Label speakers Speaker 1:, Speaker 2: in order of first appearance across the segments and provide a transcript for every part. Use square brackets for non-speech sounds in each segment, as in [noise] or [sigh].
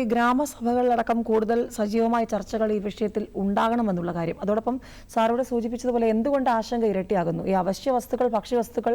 Speaker 1: ഈ ഗ്രാമസഭകളിലടക്കം കൂടുതൽ സജീവമായ ചർച്ചകൾ ഈ വിഷയത്തിൽ ഉണ്ടാകണമെന്നുള്ള കാര്യം. അതോടൊപ്പം സാറിവിടെ സൂചിപ്പിച്ചതുപോലെ എന്തുകൊണ്ട് ആശങ്ക ഇരട്ടിയാകുന്നു? ഈ അവശ്യ വസ്തുക്കൾ ഭക്ഷ്യവസ്തുക്കൾ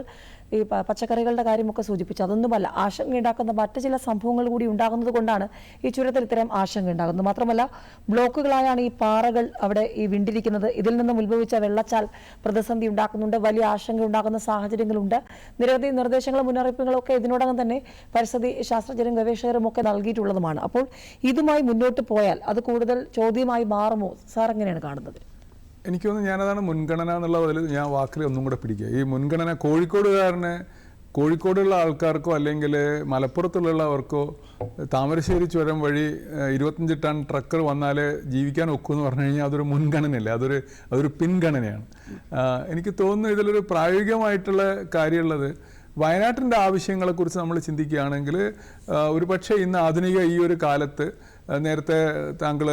Speaker 1: ഈ പച്ചക്കറികളുടെ കാര്യമൊക്കെ സൂചിപ്പിച്ചു. അതൊന്നുമല്ല ആശങ്ക ഉണ്ടാക്കുന്ന മറ്റു ചില സംഭവങ്ങൾ കൂടി ഉണ്ടാകുന്നത് കൊണ്ടാണ് ഈ ചുരത്തിൽ ഇത്തരം ആശങ്ക ഉണ്ടാകുന്നത്. മാത്രമല്ല ബ്ലോക്കുകളായാണ് ഈ പാറകൾ അവിടെ ഈ വിണ്ടിരിക്കുന്നത്. ഇതിൽ നിന്നും ഉത്ഭവിച്ച വെള്ളച്ചാൽ പ്രതിസന്ധി ഉണ്ടാക്കുന്നുണ്ട്. വലിയ ആശങ്ക ഉണ്ടാകുന്ന സാഹചര്യങ്ങളുണ്ട്. നിരവധി നിർദ്ദേശങ്ങളും മുന്നറിയിപ്പുകളും ഒക്കെ ഇതിനോടകം തന്നെ പരിസ്ഥിതി ശാസ്ത്രജ്ഞരും ഗവേഷകരും ഒക്കെ നൽകിയിട്ടുള്ളതുമാണ്. അപ്പോൾ ഇതുമായി മുന്നോട്ട് പോയാൽ അത് കൂടുതൽ ചോദ്യമായി മാറുമോ? സാർ എങ്ങനെയാണ് കാണുന്നത്?
Speaker 2: എനിക്ക് തോന്നുന്നു ഞാനതാണ് മുൻഗണന എന്നുള്ള പോലെ ഞാൻ വാക്കിൽ ഒന്നും കൂടെ പിടിക്കുക. ഈ മുൻഗണന കോഴിക്കോടുകാരന് കോഴിക്കോടുള്ള ആൾക്കാർക്കോ അല്ലെങ്കിൽ മലപ്പുറത്തുള്ളവർക്കോ താമരശ്ശേരി ചുരം വഴി ഇരുപത്തഞ്ച് ടൺ ട്രക്കർ വന്നാൽ ജീവിക്കാൻ ഒക്കുമെന്ന് പറഞ്ഞു കഴിഞ്ഞാൽ അതൊരു മുൻഗണനയല്ല? അതൊരു അതൊരു പിൻഗണനയാണ്. എനിക്ക് തോന്നുന്നു ഇതിലൊരു പ്രായോഗികമായിട്ടുള്ള കാര്യമുള്ളത് വയനാട്ടിന്റെ ആവശ്യങ്ങളെക്കുറിച്ച് നമ്മൾ ചിന്തിക്കുകയാണെങ്കിൽ ഒരു പക്ഷേ ഇന്ന് ആധുനിക ഈ ഒരു കാലത്ത് നേരത്തെ താങ്കൾ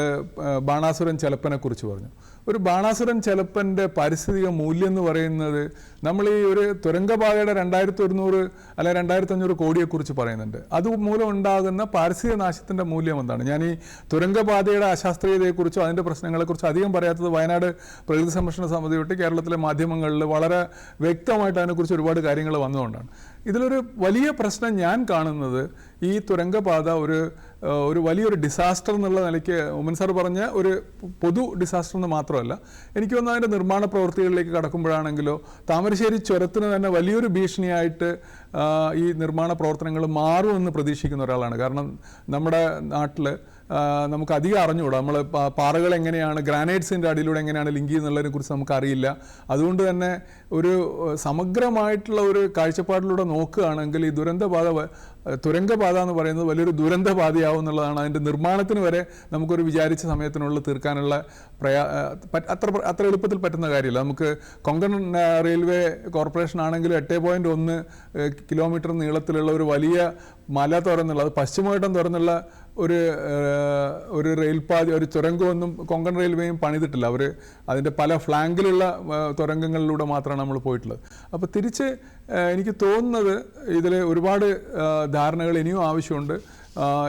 Speaker 2: ബാണാസുരൻ ചെലപ്പനെക്കുറിച്ച് പറഞ്ഞു. ഒരു ബാണാസുരൻ ചെലപ്പന്റെ പാരിസ്ഥിതിക മൂല്യം എന്ന് പറയുന്നത് നമ്മൾ ഈ ഒരു തുരങ്കപാതയുടെ രണ്ടായിരത്തി ഒരുന്നൂറ് അല്ലെ രണ്ടായിരത്തി അഞ്ഞൂറ് കോടിയെക്കുറിച്ച് പറയുന്നുണ്ട്. അതുമൂലം ഉണ്ടാകുന്ന പാരിസ്ഥിതിക നാശത്തിന്റെ മൂല്യം എന്താണ്? ഞാൻ ഈ തുരങ്കപാതയുടെ അശാസ്ത്രീയതയെക്കുറിച്ചോ അതിന്റെ പ്രശ്നങ്ങളെക്കുറിച്ചോ അധികം പറയാത്തത് വയനാട് പ്രകൃതി സംരക്ഷണ സമിതി തൊട്ട് കേരളത്തിലെ മാധ്യമങ്ങളിൽ വളരെ വ്യക്തമായിട്ട് അതിനെക്കുറിച്ച് ഒരുപാട് കാര്യങ്ങൾ വന്നുകൊണ്ടാണ്. ഇതിലൊരു വലിയ പ്രശ്നം ഞാൻ കാണുന്നത് ഈ തുരങ്കപാത ഒരു ഒരു വലിയൊരു ഡിസാസ്റ്റർ എന്നുള്ള നിലയ്ക്ക് ഉമ്മൻ സാർ പറഞ്ഞ ഒരു പൊതു ഡിസാസ്റ്റർ എന്ന് മാത്രമല്ല എനിക്ക് തോന്നുന്നു അതിന്റെ നിർമ്മാണ പ്രവൃത്തികളിലേക്ക് കടക്കുമ്പോഴാണെങ്കിലോ താമരശ്ശേരി ചുരത്തിന് തന്നെ വലിയൊരു ഭീഷണിയായിട്ട് ഈ നിർമ്മാണ പ്രവർത്തനങ്ങൾ മാറുമെന്ന് പ്രതീക്ഷിക്കുന്ന ഒരാളാണ്. കാരണം നമ്മുടെ നാട്ടിൽ നമുക്ക് അധികം അറിഞ്ഞുകൂടാ. നമ്മൾ പാറകൾ എങ്ങനെയാണ് ഗ്രാനൈറ്റ്സിന്റെ അടിയിലൂടെ എങ്ങനെയാണ് ലിങ്ക് ചെയ്യുന്നുള്ളതിനെ കുറിച്ച് നമുക്ക് അറിയില്ല അതുകൊണ്ട് തന്നെ ഒരു സമഗ്രമായിട്ടുള്ള ഒരു കാഴ്ചപ്പാടിലൂടെ നോക്കുകയാണെങ്കിൽ ഈ ദുരന്തപാത തുരങ്കബാധ എന്ന് പറയുന്നത് വലിയൊരു ദുരന്തപാതയാവും എന്നുള്ളതാണ്. അതിന്റെ നിർമ്മാണത്തിന് വരെ നമുക്കൊരു വിചാരിച്ച സമയത്തിനുള്ളിൽ തീർക്കാനുള്ള പ്രയാ അത്ര അത്ര എളുപ്പത്തിൽ പറ്റുന്ന കാര്യമില്ല. നമുക്ക് കൊങ്കൺ റെയിൽവേ കോർപ്പറേഷൻ ആണെങ്കിലും എട്ട് പോയിന്റ് ഒന്ന് കിലോമീറ്റർ നീളത്തിലുള്ള ഒരു വലിയ മല തുറന്നുള്ള അത് പശ്ചിമഘട്ടം തുറന്നുള്ള ഒരു ഒരു റെയിൽപാത ഒരു തുരങ്കമൊന്നും കൊങ്കൺ റെയിൽവേയും പണിതിട്ടില്ല. അവർ അതിന്റെ പല ഫ്ലാങ്കിലുള്ള തുരങ്കങ്ങളിലൂടെ മാത്രമാണ് നമ്മൾ പോയിട്ടുള്ളത്. അപ്പോൾ തിരിച്ച് എനിക്ക് തോന്നുന്നത് ഇതിൽ ഒരുപാട് ധാരണകൾ ഇനിയും ആവശ്യമുണ്ട്.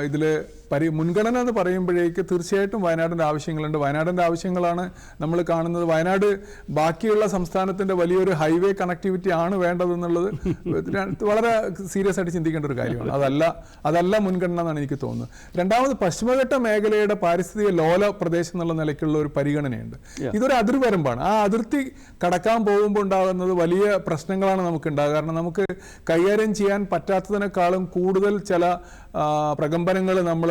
Speaker 2: ഇതിൽ പരി മുൻഗണന എന്ന് പറയുമ്പോഴേക്ക് തീർച്ചയായിട്ടും വയനാടിന്റെ ആവശ്യങ്ങളുണ്ട്. വയനാടിന്റെ ആവശ്യങ്ങളാണ് നമ്മൾ കാണുന്നത്. വയനാട് ബാക്കിയുള്ള സംസ്ഥാനത്തിന്റെ വലിയൊരു ഹൈവേ കണക്ടിവിറ്റി ആണ് വേണ്ടതെന്നുള്ളത് [laughs] വളരെ സീരിയസ് ആയിട്ട് ചിന്തിക്കേണ്ട ഒരു കാര്യമാണ്. അതല്ല അതല്ല മുൻഗണന എന്നാണ് എനിക്ക് തോന്നുന്നത്. രണ്ടാമത് പശ്ചിമഘട്ട മേഖലയുടെ പാരിസ്ഥിതിക ലോല പ്രദേശം എന്നുള്ള നിലയ്ക്കുള്ള ഒരു പരിഗണനയുണ്ട്. ഇതൊരു അതിർവരമ്പാണ്. ആ അതിർത്തി കടക്കാൻ പോകുമ്പോൾ ഉണ്ടാകുന്നത് വലിയ പ്രശ്നങ്ങളാണ് നമുക്ക് ഉണ്ടാകുക കാരണം നമുക്ക് കൈകാര്യം ചെയ്യാൻ പറ്റാത്തതിനേക്കാളും കൂടുതൽ ചില പ്രകമ്പനങ്ങൾ നമ്മൾ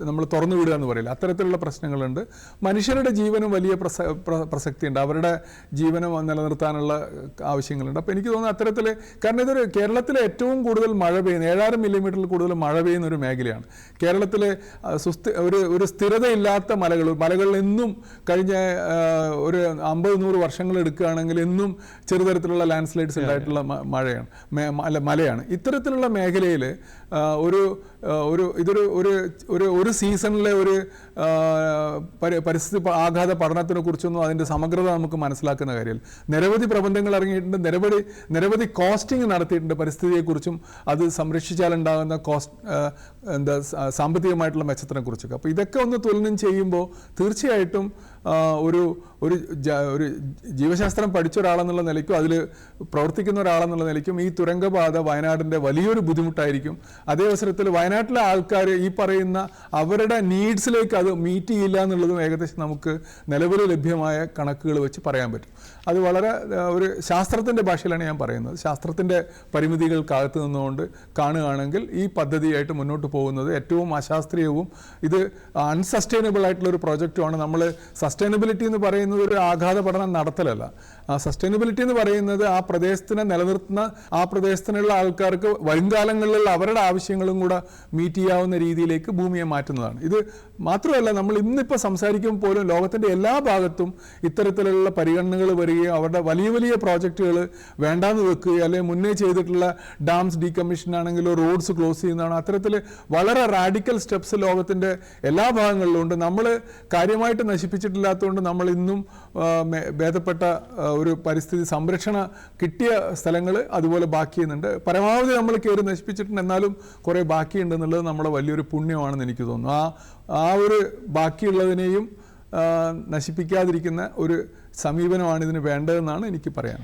Speaker 2: നമ്മൾ തുറന്നു വിടുക എന്ന് പറയില്ല. അത്തരത്തിലുള്ള പ്രശ്നങ്ങളുണ്ട്. മനുഷ്യരുടെ ജീവനും വലിയ പ്രസ പ്ര- പ്രസക്തിയുണ്ട്. അവരുടെ ജീവനം നിലനിർത്താനുള്ള ആവശ്യങ്ങളുണ്ട്. അപ്പോൾ എനിക്ക് തോന്നുന്നു അത്തരത്തിൽ കാരണം ഇതൊരു കേരളത്തിലെ ഏറ്റവും കൂടുതൽ മഴ പെയ്യുന്ന ഏഴായിരം മില്ലിമീറ്ററിൽ കൂടുതൽ മഴ പെയ്യുന്ന ഒരു മേഖലയാണ്. കേരളത്തിലെ സുസ്ഥി ഒരു ഒരു സ്ഥിരതയില്ലാത്ത മലകൾ മലകളിൽ എന്നും കഴിഞ്ഞ ഒരു അമ്പത് നൂറ് വർഷങ്ങൾ എടുക്കുകയാണെങ്കിൽ എന്നും ചെറുതരത്തിലുള്ള ലാൻഡ് സ്ലൈഡ്സ് ഉണ്ടായിട്ടുള്ള മഴയാണ്. അല്ല മലയാണ്. ഇത്തരത്തിലുള്ള മേഖലയിൽ ഒരു ഒരു ഇതൊരു ഒരു ഒരു ഒരു സീസണിലെ ഒരു പരിസ്ഥിതി ആഘാത പഠനത്തിനെ കുറിച്ചൊന്നും അതിന്റെ സമഗ്രത നമുക്ക് മനസ്സിലാക്കുന്ന കാര്യമില്ല. നിരവധി പ്രബന്ധങ്ങൾ ഇറങ്ങിയിട്ടുണ്ട്. നിരവധി നിരവധി കോസ്റ്റിംഗ് നടത്തിയിട്ടുണ്ട് പരിസ്ഥിതിയെക്കുറിച്ചും അത് സംരക്ഷിച്ചാലുണ്ടാകുന്ന കോസ്റ്റ് എന്താ സാമ്പത്തികമായിട്ടുള്ള മെച്ചത്തിനെ കുറിച്ചൊക്കെ. അപ്പോൾ ഇതൊക്കെ ഒന്ന് തുലനം ചെയ്യുമ്പോൾ തീർച്ചയായിട്ടും ഒരു ഒരു ഒരു ജീവശാസ്ത്രം പഠിച്ച ഒരാളെന്നുള്ള നിലയ്ക്കും അതിൽ പ്രവർത്തിക്കുന്ന ഒരാളെന്നുള്ള നിലയ്ക്കും ഈ തുരങ്കപാത വയനാടിന്റെ വലിയൊരു ബുദ്ധിമുട്ടായിരിക്കും. അതേ അവസരത്തിൽ വയനാട്ടിലെ ആൾക്കാർ ഈ പറയുന്ന അവരുടെ നീഡ്സിലേക്ക് അത് മീറ്റ് ചെയ്യില്ല എന്നുള്ളതും ഏകദേശം നമുക്ക് നിലവിൽ ലഭ്യമായ കണക്കുകൾ വെച്ച് പറയാൻ പറ്റും. അത് വളരെ ഒരു ശാസ്ത്രത്തിന്റെ ഭാഷയിലാണ് ഞാൻ പറയുന്നത്. ശാസ്ത്രത്തിന്റെ പരിമിതികൾക്കകത്ത് നിന്നുകൊണ്ട് കാണുകയാണെങ്കിൽ ഈ പദ്ധതിയായിട്ട് മുന്നോട്ട് പോകുന്നത് ഏറ്റവും അശാസ്ത്രീയവും ഇത് അൺസസ്റ്റൈനബിൾ ആയിട്ടുള്ള ഒരു പ്രോജക്റ്റുമാണ് നമ്മൾ സസ്റ്റൈനബിലിറ്റി എന്ന് പറയുന്നത് ഒരു ആഘാത പഠനം നടത്തലല്ല. ആ സസ്റ്റൈനബിലിറ്റി എന്ന് പറയുന്നത് ആ പ്രദേശത്തിനെ നിലനിർത്തുന്ന ആ പ്രദേശത്തിനുള്ള ആൾക്കാർക്ക് വരുംകാലങ്ങളിലുള്ള അവരുടെ ആവശ്യങ്ങളും കൂടെ മീറ്റ് ചെയ്യാവുന്ന രീതിയിലേക്ക് ഭൂമിയെ മാറ്റുന്നതാണ്. ഇത് മാത്രമല്ല നമ്മൾ ഇന്നിപ്പോൾ സംസാരിക്കുമ്പോൾ പോലും ലോകത്തിന്റെ എല്ലാ ഭാഗത്തും ഇത്തരത്തിലുള്ള പരിഗണനകൾ വരികയും അവരുടെ വലിയ വലിയ പ്രോജക്റ്റുകൾ വേണ്ടാന്ന് വെക്കുകയോ അല്ലെങ്കിൽ മുന്നേ ചെയ്തിട്ടുള്ള ഡാംസ് ഡീകമ്മീഷൻ ആണെങ്കിലോ റോഡ്സ് ക്ലോസ് ചെയ്യുന്നതാണ്. അത്തരത്തിൽ വളരെ റാഡിക്കൽ സ്റ്റെപ്സ് ലോകത്തിന്റെ എല്ലാ ഭാഗങ്ങളിലും ഉണ്ട്. നമ്മൾ കാര്യമായിട്ട് നശിപ്പിച്ചിട്ടില്ലാത്തതുകൊണ്ട് നമ്മൾ ഇന്നും മേ- ഭേദപ്പെട്ട ഒരു പരിസ്ഥിതി സംരക്ഷണ കിട്ടിയ സ്ഥലങ്ങൾ അതുപോലെ ബാക്കി ചെയ്യുന്നുണ്ട് പരമാവധി നമ്മൾ കയറി നശിപ്പിച്ചിട്ടുണ്ട്. എന്നാലും കുറേ ബാക്കിയുണ്ടെന്നുള്ളത് നമ്മുടെ വലിയൊരു പുണ്യമാണെന്ന് എനിക്ക് തോന്നുന്നു. ആ ആ ഒരു ബാക്കിയുള്ളതിനെയും നശിപ്പിക്കാതിരിക്കുന്ന ഒരു സമീപനമാണ് ഇതിന് വേണ്ടതെന്നാണ് എനിക്ക് പറയാൻ